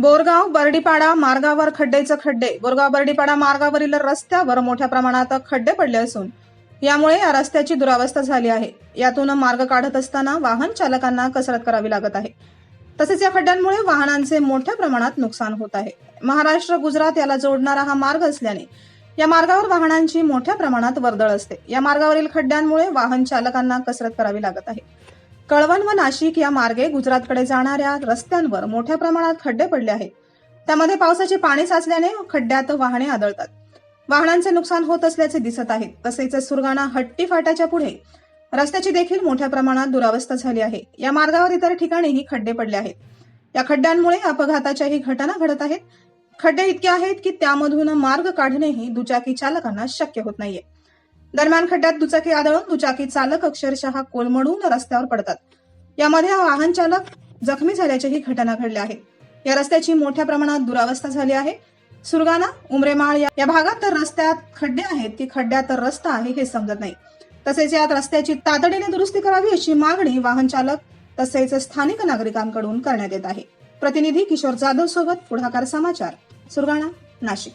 बोरगाव बर्डीपाडा मार्गावर खड्डेचं खड्डे. बोरगाव बर्डीपाडा मार्गावरील रस्त्यावर मोठ्या प्रमाणात खड्डे पडले असून यामुळे या रस्त्याची दुरावस्था झाली आहे. यातून मार्ग काढत असताना वाहन चालकांना कसरत करावी लागत आहे. तसेच या खड्ड्यांमुळे वाहनांचे मोठ्या प्रमाणात नुकसान होत आहे. महाराष्ट्र गुजरात याला जोडणारा हा मार्ग असल्याने या मार्गावर वाहनांची मोठ्या प्रमाणात वर्दळ असते. या मार्गावरील खड्ड्यांमुळे वाहन चालकांना कसरत करावी लागत आहे. कळवण व नाशिक या मार्गे गुजरातकडे जाणाऱ्या रस्त्यांवर मोठ्या प्रमाणात खड्डे पडले आहेत. त्यामध्ये पावसाचे पाणी साचल्याने खड्ड्यात वाहने आदळतात. वाहनांचे नुकसान होत असल्याचे दिसत आहे. तसेच सुरगाणा हट्टी फाट्याच्या पुढे रस्त्याची देखील मोठ्या प्रमाणात दुरावस्था झाली आहे. या मार्गावर इतर ठिकाणीही खड्डे पडले आहेत. या खड्ड्यांमुळे अपघाताच्याही घटना घडत आहेत. खड्डे इतके आहेत की त्यामधून मार्ग काढणेही दुचाकी चालकांना शक्य होत नाहीये. दरम्यान खड्ड्यात दुचाकी आदळून दुचाकी चालक अक्षरशः कोलमडून रस्त्यावर पडतात. यामध्ये वाहन चालक जखमी झाल्याच्याही घटना घडल्या आहेत. या रस्त्याची मोठ्या प्रमाणात दुरावस्था झाली आहे. सुरगाणा उमरेमाळ या या भागात तर रस्त्यात खड्डे आहेत की खड्ड्यात रस्ता आहे हे समजत नाही. तसेच यात रस्त्याची तातडीने दुरुस्ती करावी अशी मागणी वाहन चालक तसेच स्थानिक नागरिकांकडून करण्यात येत आहे. प्रतिनिधी किशोर जाधव सोबत पुढाकार समाचार सुरगाणा नाशिक.